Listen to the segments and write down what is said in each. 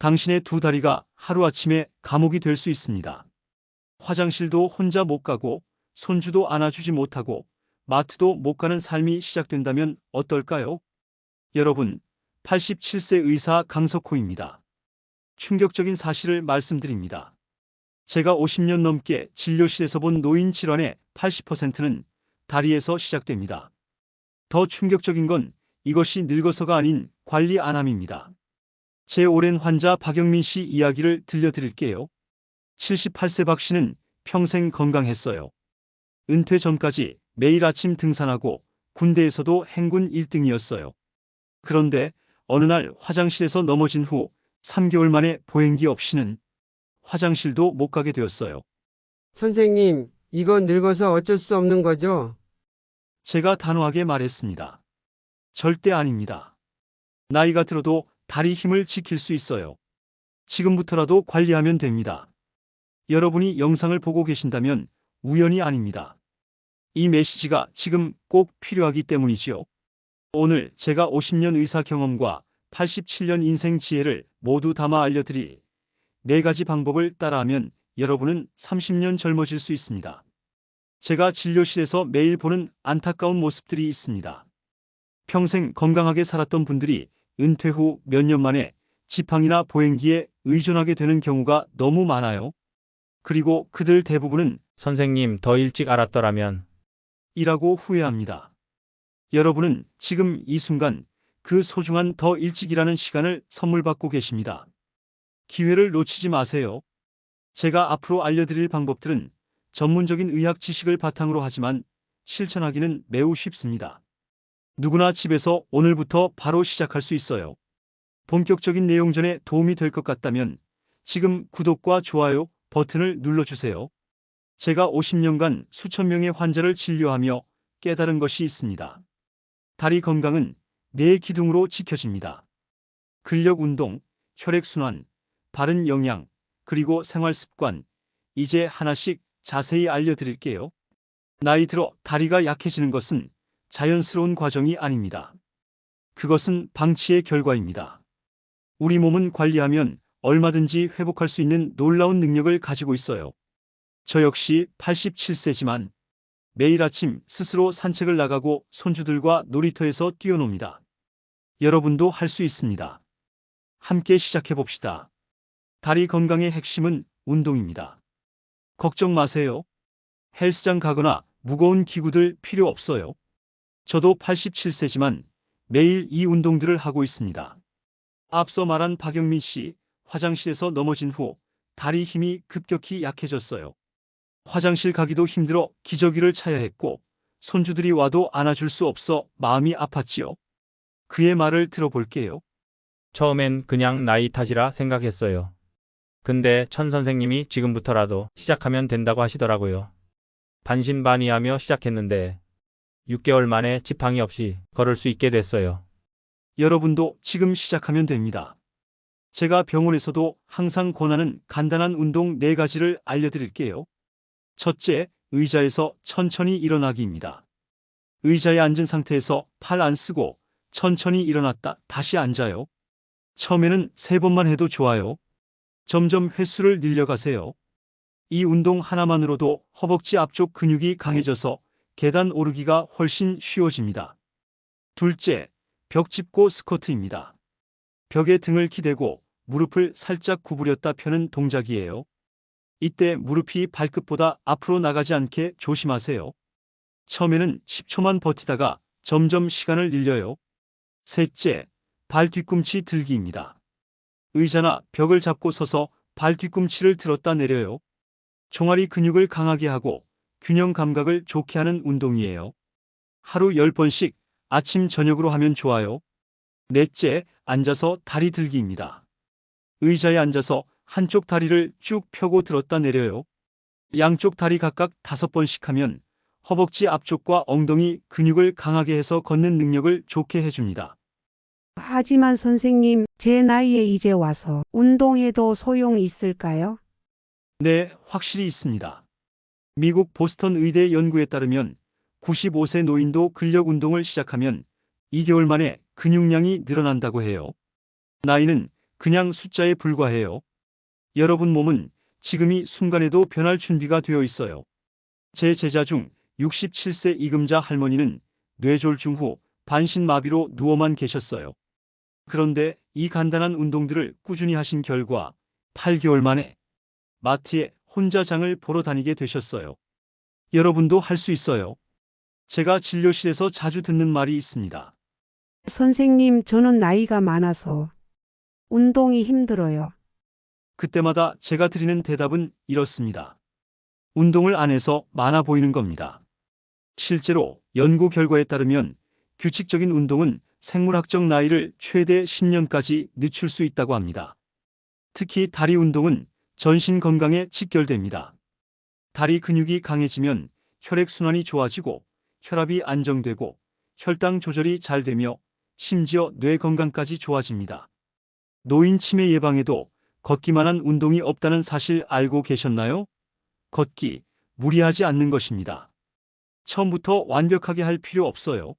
당신의 두 다리가 하루아침에 감옥이 될 수 있습니다. 화장실도 혼자 못 가고 손주도 안아주지 못하고 마트도 못 가는 삶이 시작된다면 어떨까요? 여러분, 87세 의사 강석호입니다. 충격적인 사실을 말씀드립니다. 제가 50년 넘게 진료실에서 본 노인 질환의 80%는 다리에서 시작됩니다. 더 충격적인 건 이것이 늙어서가 아닌 관리 안 함입니다. 제 오랜 환자 박영민 씨 이야기를 들려드릴게요. 78세 박 씨는 평생 건강했어요. 은퇴 전까지 매일 아침 등산하고 군대에서도 행군 1등이었어요. 그런데 어느 날 화장실에서 넘어진 후 3개월 만에 보행기 없이는 화장실도 못 가게 되었어요. 선생님, 이건 늙어서 어쩔 수 없는 거죠? 제가 단호하게 말했습니다. 절대 아닙니다. 나이가 들어도 다리 힘을 지킬 수 있어요. 지금부터라도 관리하면 됩니다. 여러분이 영상을 보고 계신다면 우연이 아닙니다. 이 메시지가 지금 꼭 필요하기 때문이지요. 오늘 제가 50년 의사 경험과 87년 인생 지혜를 모두 담아 알려드릴 네 가지 방법을 따라하면 여러분은 30년 젊어질 수 있습니다. 제가 진료실에서 매일 보는 안타까운 모습들이 있습니다. 평생 건강하게 살았던 분들이 은퇴 후 몇 년 만에 지팡이나 보행기에 의존하게 되는 경우가 너무 많아요. 그리고 그들 대부분은 선생님 더 일찍 알았더라면 이라고 후회합니다. 여러분은 지금 이 순간 그 소중한 더 일찍이라는 시간을 선물 받고 계십니다. 기회를 놓치지 마세요. 제가 앞으로 알려드릴 방법들은 전문적인 의학 지식을 바탕으로 하지만 실천하기는 매우 쉽습니다. 누구나 집에서 오늘부터 바로 시작할 수 있어요. 본격적인 내용 전에 도움이 될 것 같다면 지금 구독과 좋아요 버튼을 눌러주세요. 제가 50년간 수천 명의 환자를 진료하며 깨달은 것이 있습니다. 다리 건강은 뇌의 기둥으로 지켜집니다. 근력 운동, 혈액순환, 바른 영양, 그리고 생활 습관, 이제 하나씩 자세히 알려드릴게요. 나이 들어 다리가 약해지는 것은 자연스러운 과정이 아닙니다. 그것은 방치의 결과입니다. 우리 몸은 관리하면 얼마든지 회복할 수 있는 놀라운 능력을 가지고 있어요. 저 역시 87세지만 매일 아침 스스로 산책을 나가고 손주들과 놀이터에서 뛰어놉니다. 여러분도 할 수 있습니다. 함께 시작해 봅시다. 다리 건강의 핵심은 운동입니다. 걱정 마세요. 헬스장 가거나 무거운 기구들 필요 없어요. 저도 87세지만 매일 이 운동들을 하고 있습니다. 앞서 말한 박영민 씨, 화장실에서 넘어진 후 다리 힘이 급격히 약해졌어요. 화장실 가기도 힘들어 기저귀를 차야 했고 손주들이 와도 안아줄 수 없어 마음이 아팠지요. 그의 말을 들어볼게요. 처음엔 그냥 나이 탓이라 생각했어요. 근데 천 선생님이 지금부터라도 시작하면 된다고 하시더라고요. 반신반의하며 시작했는데 6개월 만에 지팡이 없이 걸을 수 있게 됐어요. 여러분도 지금 시작하면 됩니다. 제가 병원에서도 항상 권하는 간단한 운동 4가지를 알려드릴게요. 첫째, 의자에서 천천히 일어나기입니다. 의자에 앉은 상태에서 팔 안 쓰고 천천히 일어났다 다시 앉아요. 처음에는 3번만 해도 좋아요. 점점 횟수를 늘려가세요. 이 운동 하나만으로도 허벅지 앞쪽 근육이 강해져서 계단 오르기가 훨씬 쉬워집니다. 둘째, 벽 짚고 스쿼트입니다. 벽에 등을 기대고 무릎을 살짝 구부렸다 펴는 동작이에요. 이때 무릎이 발끝보다 앞으로 나가지 않게 조심하세요. 처음에는 10초만 버티다가 점점 시간을 늘려요. 셋째, 발 뒤꿈치 들기입니다. 의자나 벽을 잡고 서서 발 뒤꿈치를 들었다 내려요. 종아리 근육을 강하게 하고 균형 감각을 좋게 하는 운동이에요. 하루 10번씩 아침 저녁으로 하면 좋아요. 넷째, 앉아서 다리 들기입니다. 의자에 앉아서 한쪽 다리를 쭉 펴고 들었다 내려요. 양쪽 다리 각각 다섯 번씩 하면 허벅지 앞쪽과 엉덩이 근육을 강하게 해서 걷는 능력을 좋게 해줍니다. 하지만 선생님, 제 나이에 이제 와서 운동해도 소용 있을까요? 네, 확실히 있습니다. 미국 보스턴 의대 연구에 따르면 95세 노인도 근력 운동을 시작하면 2개월 만에 근육량이 늘어난다고 해요. 나이는 그냥 숫자에 불과해요. 여러분 몸은 지금 이 순간에도 변할 준비가 되어 있어요. 제 제자 중 67세 이금자 할머니는 뇌졸중 후 반신마비로 누워만 계셨어요. 그런데 이 간단한 운동들을 꾸준히 하신 결과 8개월 만에 마트에 혼자 장을 보러 다니게 되셨어요. 여러분도 할 수 있어요. 제가 진료실에서 자주 듣는 말이 있습니다. 선생님, 저는 나이가 많아서 운동이 힘들어요. 그때마다 제가 드리는 대답은 이렇습니다. 운동을 안 해서 많아 보이는 겁니다. 실제로 연구 결과에 따르면 규칙적인 운동은 생물학적 나이를 최대 10년까지 늦출 수 있다고 합니다. 특히 다리 운동은 전신 건강에 직결됩니다. 다리 근육이 강해지면 혈액순환이 좋아지고 혈압이 안정되고 혈당 조절이 잘 되며 심지어 뇌 건강까지 좋아집니다. 노인 치매 예방에도 걷기만 한 운동이 없다는 사실 알고 계셨나요? 걷기, 무리하지 않는 것입니다. 처음부터 완벽하게 할 필요 없어요.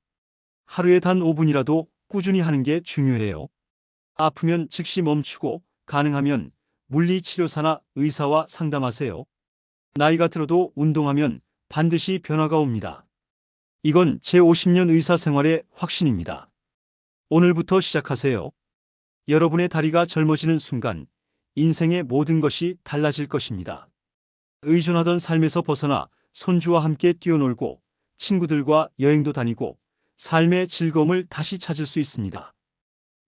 하루에 단 5분이라도 꾸준히 하는 게 중요해요. 아프면 즉시 멈추고 가능하면 물리치료사나 의사와 상담하세요. 나이가 들어도 운동하면 반드시 변화가 옵니다. 이건 제 50년 의사 생활의 확신입니다. 오늘부터 시작하세요. 여러분의 다리가 젊어지는 순간 인생의 모든 것이 달라질 것입니다. 의존하던 삶에서 벗어나 손주와 함께 뛰어놀고 친구들과 여행도 다니고 삶의 즐거움을 다시 찾을 수 있습니다.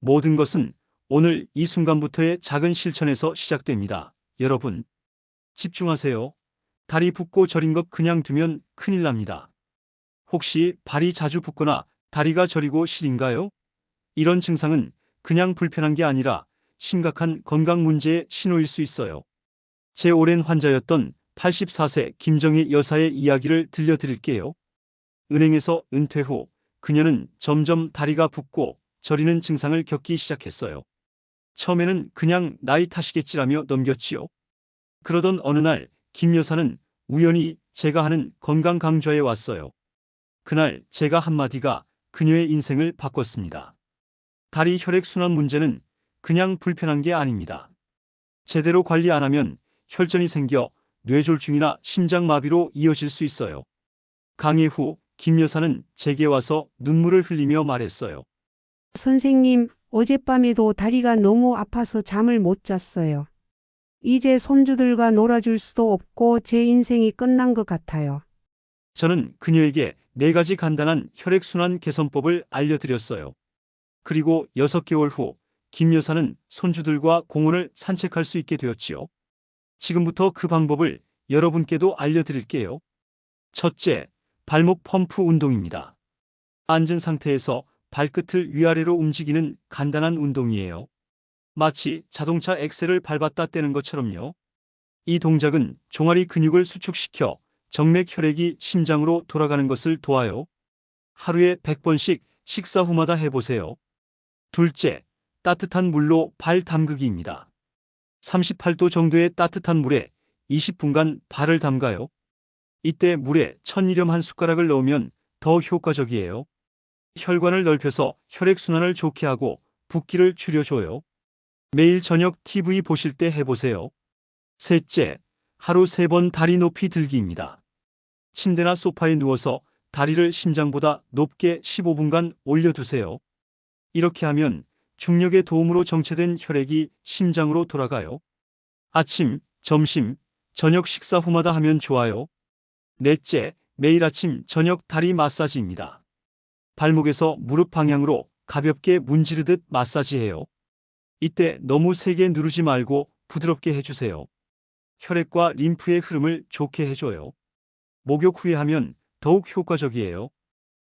모든 것은 오늘 이 순간부터의 작은 실천에서 시작됩니다. 여러분, 집중하세요. 다리 붓고 저린 것 그냥 두면 큰일 납니다. 혹시 발이 자주 붓거나 다리가 저리고 시린가요? 이런 증상은 그냥 불편한 게 아니라 심각한 건강 문제의 신호일 수 있어요. 제 오랜 환자였던 84세 김정희 여사의 이야기를 들려드릴게요. 은행에서 은퇴 후 그녀는 점점 다리가 붓고 저리는 증상을 겪기 시작했어요. 처음에는 그냥 나이 탓이겠지라며 넘겼지요. 그러던 어느 날 김 여사는 우연히 제가 하는 건강 강좌에 왔어요. 그날 제가 한마디가 그녀의 인생을 바꿨습니다. 다리 혈액순환 문제는 그냥 불편한 게 아닙니다. 제대로 관리 안 하면 혈전이 생겨 뇌졸중이나 심장마비로 이어질 수 있어요. 강의 후 김 여사는 제게 와서 눈물을 흘리며 말했어요. 선생님, 어젯밤에도 다리가 너무 아파서 잠을 못 잤어요. 이제 손주들과 놀아줄 수도 없고 제 인생이 끝난 것 같아요. 저는 그녀에게 네 가지 간단한 혈액순환 개선법을 알려드렸어요. 그리고 6개월 후 김 여사는 손주들과 공원을 산책할 수 있게 되었지요. 지금부터 그 방법을 여러분께도 알려드릴게요. 첫째, 발목 펌프 운동입니다. 앉은 상태에서 발끝을 위아래로 움직이는 간단한 운동이에요. 마치 자동차 엑셀을 밟았다 떼는 것처럼요. 이 동작은 종아리 근육을 수축시켜 정맥 혈액이 심장으로 돌아가는 것을 도와요. 하루에 100번씩 식사 후마다 해보세요. 둘째, 따뜻한 물로 발 담그기입니다. 38도 정도의 따뜻한 물에 20분간 발을 담가요. 이때 물에 천일염 한 숟가락을 넣으면 더 효과적이에요. 혈관을 넓혀서 혈액순환을 좋게 하고 붓기를 줄여줘요. 매일 저녁 TV 보실 때 해보세요. 셋째, 하루 세 번 다리 높이 들기입니다. 침대나 소파에 누워서 다리를 심장보다 높게 15분간 올려두세요. 이렇게 하면 중력의 도움으로 정체된 혈액이 심장으로 돌아가요. 아침, 점심, 저녁 식사 후마다 하면 좋아요. 넷째, 매일 아침, 저녁 다리 마사지입니다. 발목에서 무릎 방향으로 가볍게 문지르듯 마사지해요. 이때 너무 세게 누르지 말고 부드럽게 해주세요. 혈액과 림프의 흐름을 좋게 해줘요. 목욕 후에 하면 더욱 효과적이에요.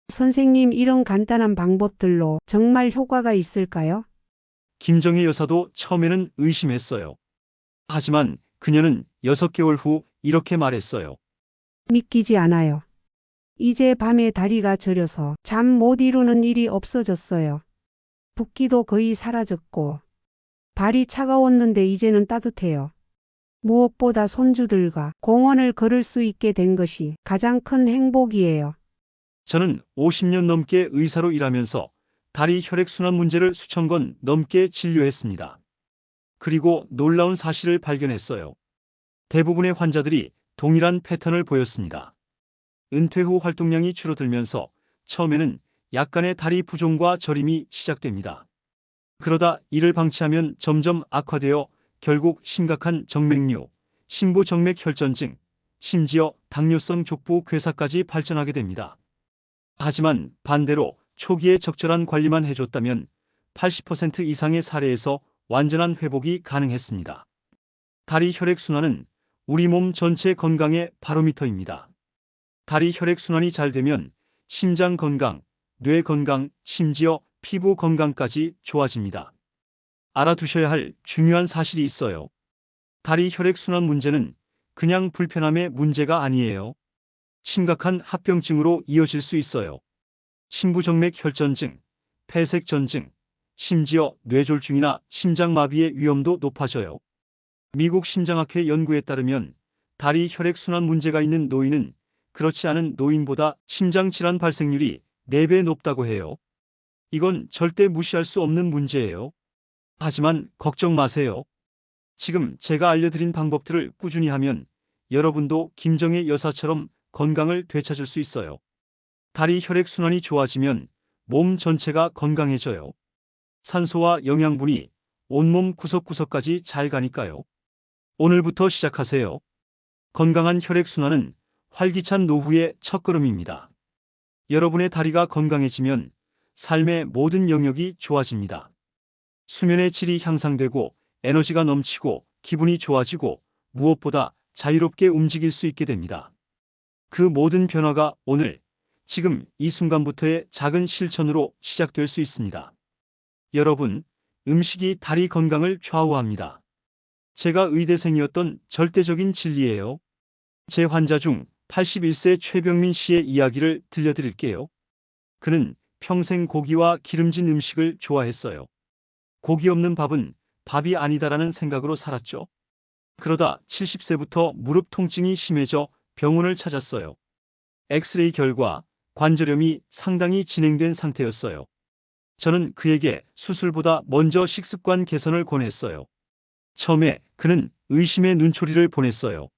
선생님, 이런 간단한 방법들로 정말 효과가 있을까요? 김정희 여사도 처음에는 의심했어요. 하지만 그녀는 6개월 후 이렇게 말했어요. 믿기지 않아요. 이제 밤에 다리가 저려서 잠 못 이루는 일이 없어졌어요. 붓기도 거의 사라졌고, 발이 차가웠는데 이제는 따뜻해요. 무엇보다 손주들과 공원을 걸을 수 있게 된 것이 가장 큰 행복이에요. 저는 50년 넘게 의사로 일하면서 다리 혈액순환 문제를 수천 건 넘게 진료했습니다. 그리고 놀라운 사실을 발견했어요. 대부분의 환자들이 동일한 패턴을 보였습니다. 은퇴 후 활동량이 줄어들면서 처음에는 약간의 다리 부종과 저림이 시작됩니다. 그러다 이를 방치하면 점점 악화되어 결국 심각한 정맥류, 심부정맥 혈전증, 심지어 당뇨성 족부 괴사까지 발전하게 됩니다. 하지만 반대로 초기에 적절한 관리만 해줬다면 80% 이상의 사례에서 완전한 회복이 가능했습니다. 다리 혈액순환은 우리 몸 전체 건강의 바로미터입니다. 다리 혈액순환이 잘 되면 심장 건강, 뇌 건강, 심지어 피부 건강까지 좋아집니다. 알아두셔야 할 중요한 사실이 있어요. 다리 혈액순환 문제는 그냥 불편함의 문제가 아니에요. 심각한 합병증으로 이어질 수 있어요. 심부정맥 혈전증, 폐색전증, 심지어 뇌졸중이나 심장마비의 위험도 높아져요. 미국 심장학회 연구에 따르면 다리 혈액순환 문제가 있는 노인은 그렇지 않은 노인보다 심장질환 발생률이 4배 높다고 해요. 이건 절대 무시할 수 없는 문제예요. 하지만 걱정 마세요. 지금 제가 알려드린 방법들을 꾸준히 하면 여러분도 김정혜 여사처럼 건강을 되찾을 수 있어요. 다리 혈액순환이 좋아지면 몸 전체가 건강해져요. 산소와 영양분이 온몸 구석구석까지 잘 가니까요. 오늘부터 시작하세요. 건강한 혈액순환은 활기찬 노후의 첫걸음입니다. 여러분의 다리가 건강해지면 삶의 모든 영역이 좋아집니다. 수면의 질이 향상되고 에너지가 넘치고 기분이 좋아지고 무엇보다 자유롭게 움직일 수 있게 됩니다. 그 모든 변화가 오늘, 지금 이 순간부터의 작은 실천으로 시작될 수 있습니다. 여러분, 음식이 다리 건강을 좌우합니다. 제가 의대생이었던 절대적인 진리예요. 제 환자 중 81세 최병민 씨의 이야기를 들려드릴게요. 그는 평생 고기와 기름진 음식을 좋아했어요. 고기 없는 밥은 밥이 아니다라는 생각으로 살았죠. 그러다 70세부터 무릎 통증이 심해져 병원을 찾았어요. 엑스레이 결과 관절염이 상당히 진행된 상태였어요. 저는 그에게 수술보다 먼저 식습관 개선을 권했어요. 처음에 그는 의심의 눈초리를 보냈어요.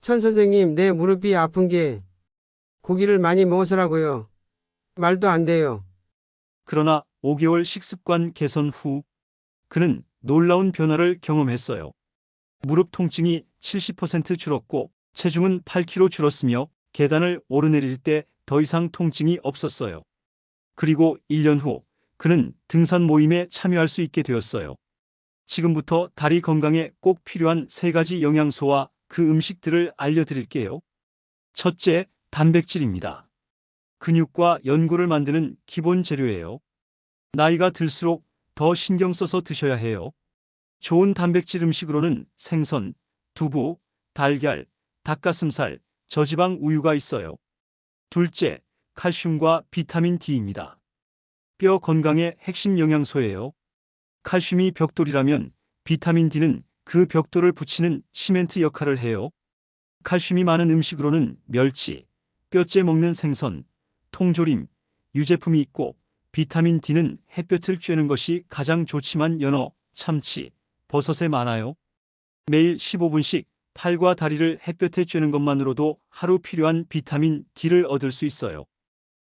천 선생님, 내 무릎이 아픈 게 고기를 많이 먹어서라고요. 말도 안 돼요. 그러나 5개월 식습관 개선 후 그는 놀라운 변화를 경험했어요. 무릎 통증이 70% 줄었고 체중은 8kg 줄었으며 계단을 오르내릴 때 더 이상 통증이 없었어요. 그리고 1년 후 그는 등산 모임에 참여할 수 있게 되었어요. 지금부터 다리 건강에 꼭 필요한 세 가지 영양소와 그 음식들을 알려드릴게요. 첫째, 단백질입니다. 근육과 연골을 만드는 기본 재료예요. 나이가 들수록 더 신경 써서 드셔야 해요. 좋은 단백질 음식으로는 생선, 두부, 달걀, 닭가슴살, 저지방 우유가 있어요. 둘째, 칼슘과 비타민 D입니다. 뼈 건강의 핵심 영양소예요. 칼슘이 벽돌이라면 비타민 D는 그 벽돌을 붙이는 시멘트 역할을 해요. 칼슘이 많은 음식으로는 멸치, 뼈째 먹는 생선, 통조림, 유제품이 있고 비타민 D는 햇볕을 쬐는 것이 가장 좋지만 연어, 참치, 버섯에 많아요. 매일 15분씩 팔과 다리를 햇볕에 쬐는 것만으로도 하루 필요한 비타민 D를 얻을 수 있어요.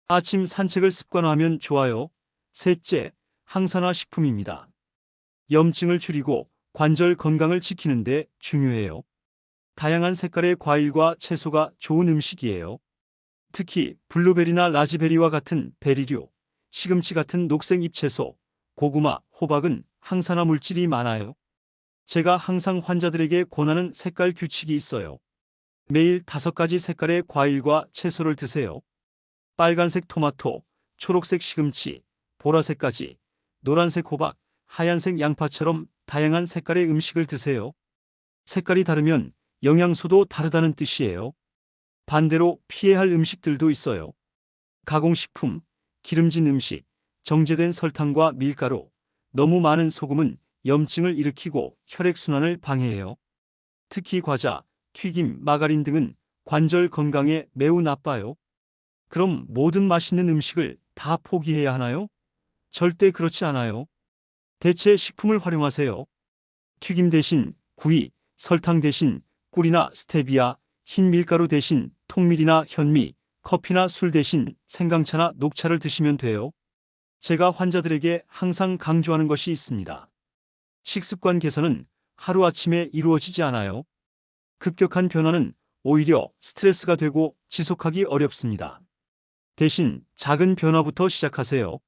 아침 산책을 습관화하면 좋아요. 셋째, 항산화 식품입니다. 염증을 줄이고 관절 건강을 지키는 데 중요해요. 다양한 색깔의 과일과 채소가 좋은 음식이에요. 특히 블루베리나 라즈베리와 같은 베리류, 시금치 같은 녹색 잎채소, 고구마, 호박은 항산화 물질이 많아요. 제가 항상 환자들에게 권하는 색깔 규칙이 있어요. 매일 다섯 가지 색깔의 과일과 채소를 드세요. 빨간색 토마토, 초록색 시금치, 보라색까지, 노란색 호박, 하얀색 양파처럼 다양한 색깔의 음식을 드세요. 색깔이 다르면 영양소도 다르다는 뜻이에요. 반대로 피해야 할 음식들도 있어요. 가공식품, 기름진 음식, 정제된 설탕과 밀가루, 너무 많은 소금은 염증을 일으키고 혈액순환을 방해해요. 특히 과자, 튀김, 마가린 등은 관절 건강에 매우 나빠요. 그럼 모든 맛있는 음식을 다 포기해야 하나요? 절대 그렇지 않아요. 대체 식품을 활용하세요. 튀김 대신 구이, 설탕 대신 꿀이나 스테비아, 흰 밀가루 대신 통밀이나 현미, 커피나 술 대신 생강차나 녹차를 드시면 돼요. 제가 환자들에게 항상 강조하는 것이 있습니다. 식습관 개선은 하루아침에 이루어지지 않아요. 급격한 변화는 오히려 스트레스가 되고 지속하기 어렵습니다. 대신 작은 변화부터 시작하세요.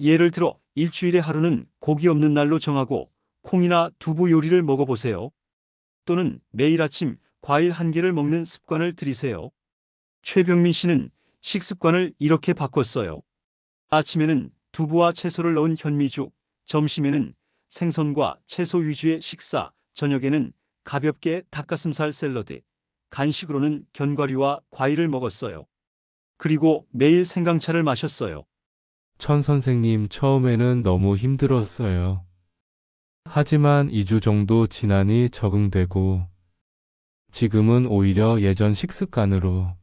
예를 들어 일주일에 하루는 고기 없는 날로 정하고 콩이나 두부 요리를 먹어보세요. 또는 매일 아침 과일 한 개를 먹는 습관을 들이세요. 최병민 씨는 식습관을 이렇게 바꿨어요. 아침에는 두부와 채소를 넣은 현미죽, 점심에는 생선과 채소 위주의 식사, 저녁에는 가볍게 닭가슴살 샐러드, 간식으로는 견과류와 과일을 먹었어요. 그리고 매일 생강차를 마셨어요. 천 선생님 처음에는 너무 힘들었어요. 하지만 2주 정도 지나니 적응되고 지금은 오히려 예전 식습관으로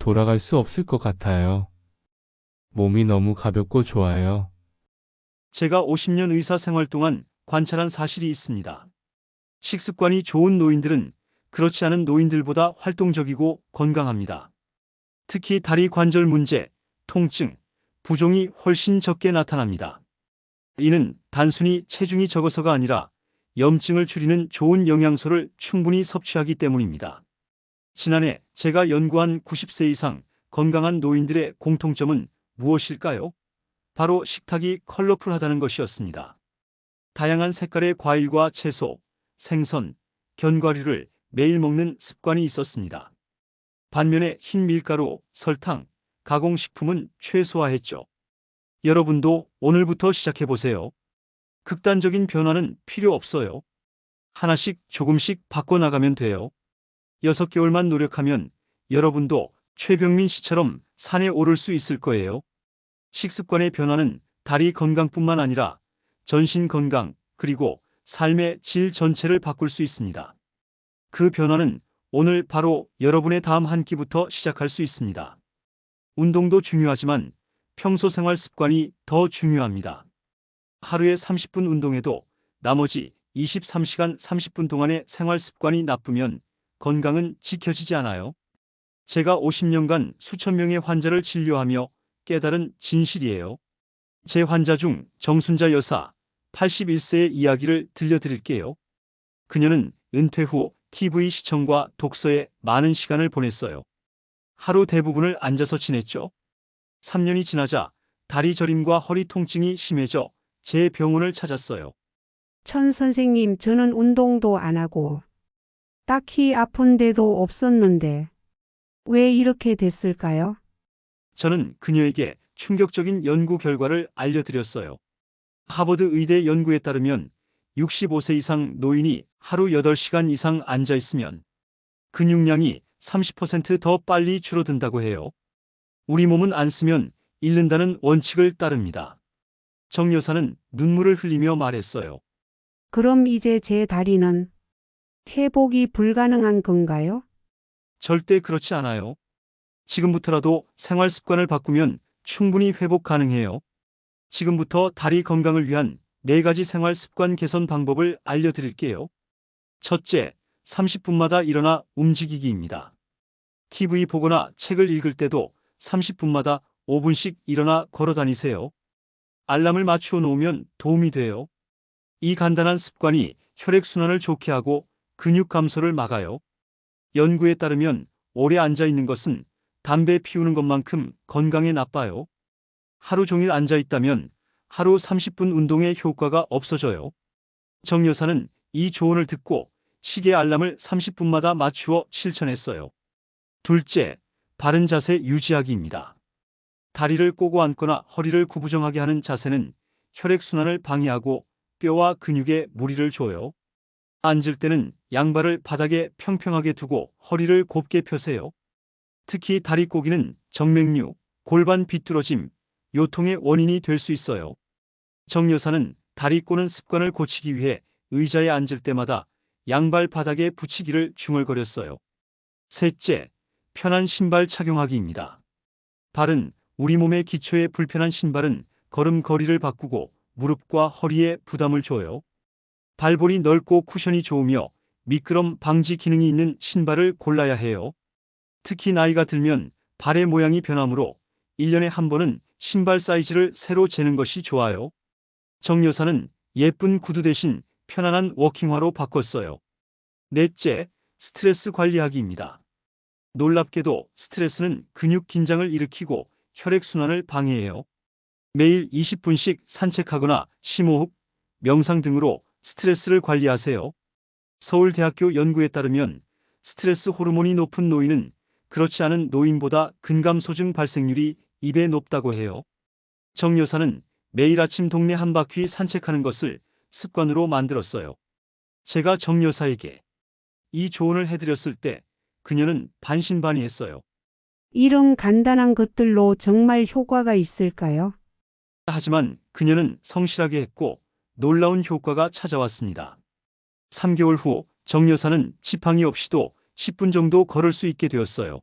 돌아갈 수 없을 것 같아요. 몸이 너무 가볍고 좋아요. 제가 50년 의사 생활 동안 관찰한 사실이 있습니다. 식습관이 좋은 노인들은 그렇지 않은 노인들보다 활동적이고 건강합니다. 특히 다리 관절 문제, 통증, 부종이 훨씬 적게 나타납니다. 이는 단순히 체중이 적어서가 아니라 염증을 줄이는 좋은 영양소를 충분히 섭취하기 때문입니다. 지난해 제가 연구한 90세 이상 건강한 노인들의 공통점은 무엇일까요? 바로 식탁이 컬러풀하다는 것이었습니다. 다양한 색깔의 과일과 채소, 생선, 견과류를 매일 먹는 습관이 있었습니다. 반면에 흰 밀가루, 설탕, 가공식품은 최소화했죠. 여러분도 오늘부터 시작해보세요. 극단적인 변화는 필요 없어요. 하나씩 조금씩 바꿔나가면 돼요. 6개월만 노력하면 여러분도 최병민 씨처럼 산에 오를 수 있을 거예요. 식습관의 변화는 다리 건강뿐만 아니라 전신 건강 그리고 삶의 질 전체를 바꿀 수 있습니다. 그 변화는 오늘 바로 여러분의 다음 한 끼부터 시작할 수 있습니다. 운동도 중요하지만 평소 생활 습관이 더 중요합니다. 하루에 30분 운동해도 나머지 23시간 30분 동안의 생활 습관이 나쁘면 건강은 지켜지지 않아요. 제가 50년간 수천 명의 환자를 진료하며 깨달은 진실이에요. 제 환자 중 정순자 여사 81세의 이야기를 들려드릴게요. 그녀는 은퇴 후 TV 시청과 독서에 많은 시간을 보냈어요. 하루 대부분을 앉아서 지냈죠. 3년이 지나자 다리 저림과 허리 통증이 심해져 제 병원을 찾았어요. 천 선생님, 저는 운동도 안 하고 딱히 아픈 데도 없었는데 왜 이렇게 됐을까요? 저는 그녀에게 충격적인 연구 결과를 알려드렸어요. 하버드 의대 연구에 따르면 65세 이상 노인이 하루 8시간 이상 앉아 있으면 근육량이 30%더 빨리 줄어든다고 해요. 우리 몸은 안 쓰면 잃는다는 원칙을 따릅니다. 정 여사는 눈물을 흘리며 말했어요. 그럼 이제 제 다리는 회복이 불가능한 건가요? 절대 그렇지 않아요. 지금부터라도 생활 습관을 바꾸면 충분히 회복 가능해요. 지금부터 다리 건강을 위한 네 가지 생활 습관 개선 방법을 알려드릴게요. 첫째, 30분마다 일어나 움직이기입니다. TV 보거나 책을 읽을 때도 30분마다 5분씩 일어나 걸어 다니세요. 알람을 맞추어 놓으면 도움이 돼요. 이 간단한 습관이 혈액순환을 좋게 하고 근육 감소를 막아요. 연구에 따르면 오래 앉아 있는 것은 담배 피우는 것만큼 건강에 나빠요. 하루 종일 앉아 있다면 하루 30분 운동의 효과가 없어져요. 정 여사는 이 조언을 듣고 시계 알람을 30분마다 맞추어 실천했어요. 둘째, 바른 자세 유지하기입니다. 다리를 꼬고 앉거나 허리를 구부정하게 하는 자세는 혈액순환을 방해하고 뼈와 근육에 무리를 줘요. 앉을 때는 양발을 바닥에 평평하게 두고 허리를 곱게 펴세요. 특히 다리 꼬기는 정맥류, 골반 비뚤어짐, 요통의 원인이 될 수 있어요. 정 여사는 다리 꼬는 습관을 고치기 위해 의자에 앉을 때마다 양발 바닥에 붙이기를 중얼거렸어요. 셋째, 편한 신발 착용하기입니다. 발은 우리 몸의 기초에 불편한 신발은 걸음거리를 바꾸고 무릎과 허리에 부담을 줘요. 발볼이 넓고 쿠션이 좋으며 미끄럼 방지 기능이 있는 신발을 골라야 해요. 특히 나이가 들면 발의 모양이 변하므로 1년에 한 번은 신발 사이즈를 새로 재는 것이 좋아요. 정 여사는 예쁜 구두 대신 편안한 워킹화로 바꿨어요. 넷째, 스트레스 관리하기입니다. 놀랍게도 스트레스는 근육 긴장을 일으키고 혈액순환을 방해해요. 매일 20분씩 산책하거나 심호흡, 명상 등으로 스트레스를 관리하세요. 서울대학교 연구에 따르면 스트레스 호르몬이 높은 노인은 그렇지 않은 노인보다 근감소증 발생률이 2배 높다고 해요. 정 여사는 매일 아침 동네 한 바퀴 산책하는 것을 습관으로 만들었어요. 제가 정 여사에게 이 조언을 해드렸을 때 그녀는 반신반의했어요. 이런 간단한 것들로 정말 효과가 있을까요? 하지만 그녀는 성실하게 했고 놀라운 효과가 찾아왔습니다. 3개월 후 정여사는 지팡이 없이도 10분 정도 걸을 수 있게 되었어요.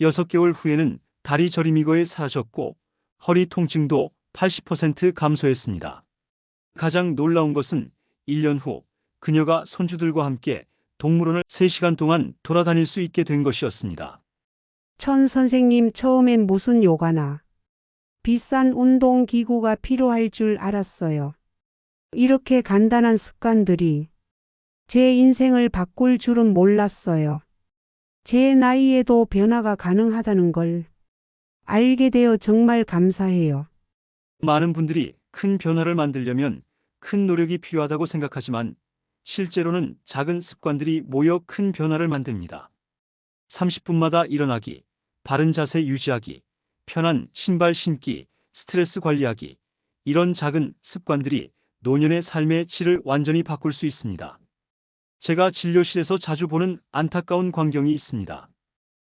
6개월 후에는 다리 저림이 거의 사라졌고 허리 통증도 80% 감소했습니다. 가장 놀라운 것은 1년 후 그녀가 손주들과 함께 동물원을 3시간 동안 돌아다닐 수 있게 된 것이었습니다. 천 선생님 처음엔 무슨 요가나 비싼 운동 기구가 필요할 줄 알았어요. 이렇게 간단한 습관들이 제 인생을 바꿀 줄은 몰랐어요. 제 나이에도 변화가 가능하다는 걸 알게 되어 정말 감사해요. 많은 분들이 큰 변화를 만들려면 큰 노력이 필요하다고 생각하지만 실제로는 작은 습관들이 모여 큰 변화를 만듭니다. 30분마다 일어나기, 바른 자세 유지하기, 편한 신발 신기, 스트레스 관리하기, 이런 작은 습관들이 노년의 삶의 질을 완전히 바꿀 수 있습니다. 제가 진료실에서 자주 보는 안타까운 광경이 있습니다.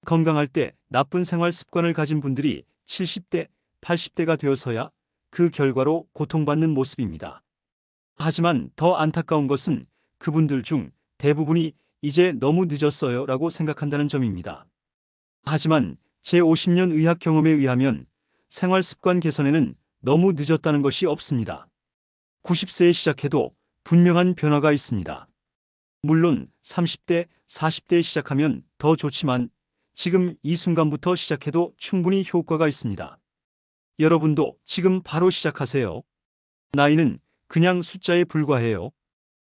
건강할 때 나쁜 생활 습관을 가진 분들이 70대, 80대가 되어서야 그 결과로 고통받는 모습입니다. 하지만 더 안타까운 것은 그분들 중 대부분이 이제 너무 늦었어요 라고 생각한다는 점입니다. 하지만 제 50년 의학 경험에 의하면 생활 습관 개선에는 너무 늦었다는 것이 없습니다. 90세에 시작해도 분명한 변화가 있습니다. 물론 30대, 40대에 시작하면 더 좋지만 지금 이 순간부터 시작해도 충분히 효과가 있습니다. 여러분도 지금 바로 시작하세요. 나이는 그냥 숫자에 불과해요.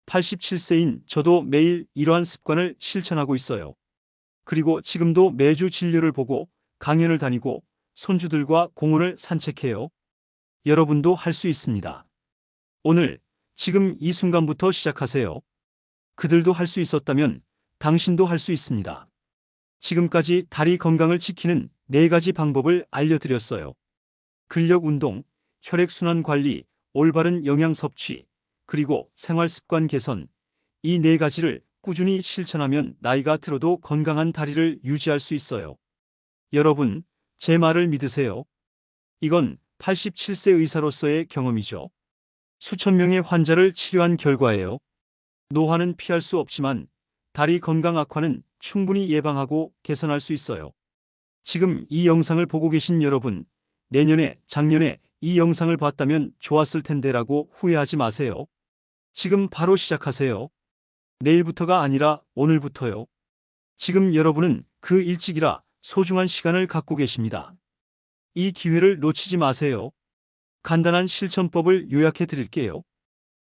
87세인 저도 매일 이러한 습관을 실천하고 있어요. 그리고 지금도 매주 진료를 보고 강연을 다니고 손주들과 공원을 산책해요. 여러분도 할 수 있습니다. 오늘, 지금 이 순간부터 시작하세요. 그들도 할 수 있었다면 당신도 할 수 있습니다. 지금까지 다리 건강을 지키는 네 가지 방법을 알려드렸어요. 근력 운동, 혈액순환 관리, 올바른 영양 섭취, 그리고 생활 습관 개선. 이 네 가지를 꾸준히 실천하면 나이가 들어도 건강한 다리를 유지할 수 있어요. 여러분, 제 말을 믿으세요. 이건 87세 의사로서의 경험이죠. 수천 명의 환자를 치료한 결과예요. 노화는 피할 수 없지만 다리 건강 악화는 충분히 예방하고 개선할 수 있어요. 지금 이 영상을 보고 계신 여러분, 내년에, 작년에 이 영상을 봤다면 좋았을 텐데라고 후회하지 마세요. 지금 바로 시작하세요. 내일부터가 아니라 오늘부터요. 지금 여러분은 그 일찍이라 소중한 시간을 갖고 계십니다. 이 기회를 놓치지 마세요. 간단한 실천법을 요약해 드릴게요.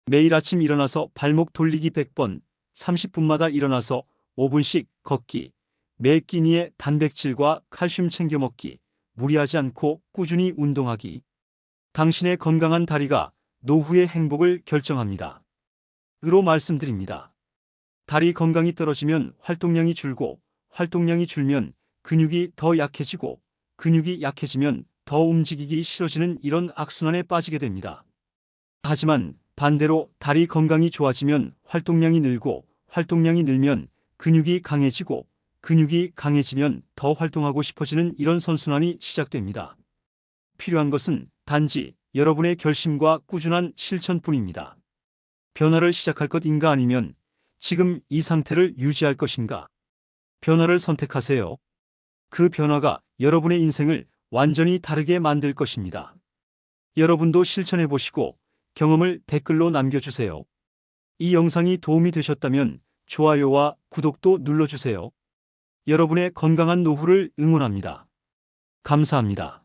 매일 아침 일어나서 발목 돌리기 100번, 30분마다 일어나서 5분씩 걷기, 매 끼니에 단백질과 칼슘 챙겨 먹기, 무리하지 않고 꾸준히 운동하기. 당신의 건강한 다리가 노후의 행복을 결정합니다. 으로 말씀드립니다. 다리 건강이 떨어지면 활동량이 줄고, 활동량이 줄면 근육이 더 약해지고, 근육이 약해지면 더 움직이기 싫어지는 이런 악순환에 빠지게 됩니다. 하지만 반대로 다리 건강이 좋아지면 활동량이 늘고, 활동량이 늘면 근육이 강해지고, 근육이 강해지면 더 활동하고 싶어지는 이런 선순환이 시작됩니다. 필요한 것은 단지 여러분의 결심과 꾸준한 실천뿐입니다. 변화를 시작할 것인가 아니면 지금 이 상태를 유지할 것인가? 변화를 선택하세요. 그 변화가 여러분의 인생을 완전히 다르게 만들 것입니다. 여러분도 실천해 보시고 경험을 댓글로 남겨주세요. 이 영상이 도움이 되셨다면 좋아요와 구독도 눌러주세요. 여러분의 건강한 노후를 응원합니다. 감사합니다.